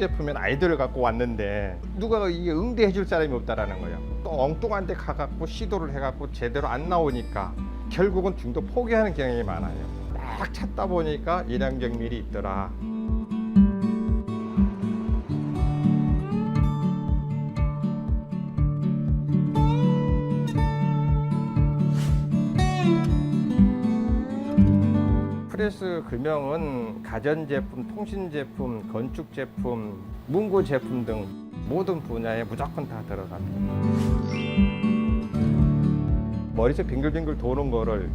시제품엔 아이디어를 갖고 왔는데 누가 이게 응대해 줄 사람이 없다라는 거예요. 또 엉뚱한 데 가갖고 시도를 해갖고 제대로 안 나오니까 결국은 중도 포기하는 경향이 많아요. 막 찾다 보니까 일양정밀이 있더라. 프레스 금형은 가전제품, 통신제품, 건축제품, 문구 제품 등 모든 분야에 무조건 다 들어갑니다. 머리에서 빙글빙글 도는 거를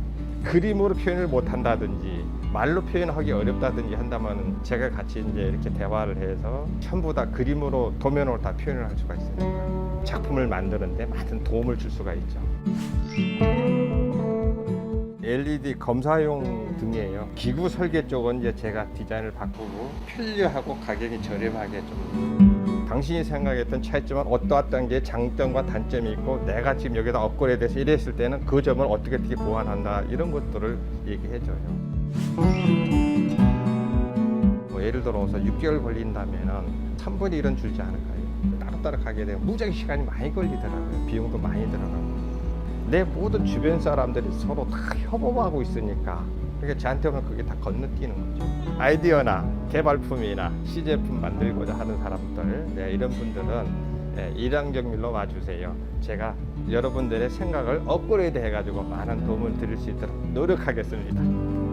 그림으로 표현을 못 한다든지 말로 표현하기 어렵다든지 한다면 제가 같이 이제 이렇게 대화를 해서 전부 다 그림으로 도면으로 다 표현을 할 수가 있으니까 작품을 만드는데 많은 도움을 줄 수가 있죠. LED 검사용 등이에요. 기구 설계 쪽은 이제 제가 디자인을 바꾸고 편리하고 가격이 저렴하게 좀. 당신이 생각했던 차이점은 어떠어떤 게 장점과 단점이 있고 내가 지금 여기다 업그레이드해서 이랬을 때는 그 점을 어떻게 어떻게 보완한다 이런 것들을 얘기해줘요. 뭐 예를 들어서 6개월 걸린다면은 3분의 1은 줄지 않을까요? 따로따로 가게 되면 무지하게 시간이 많이 걸리더라고요. 비용도 많이 들어가고. 내 모든 주변 사람들이 서로 다 협업하고 있으니까 그러니까 저한테는 그게 다 건너뛰는 거죠. 아이디어나 개발품이나 시제품 만들고자 하는 사람들 네, 이런 분들은 네, 일양정밀로 와주세요. 제가 여러분들의 생각을 업그레이드 해가지고 많은 도움을 드릴 수 있도록 노력하겠습니다.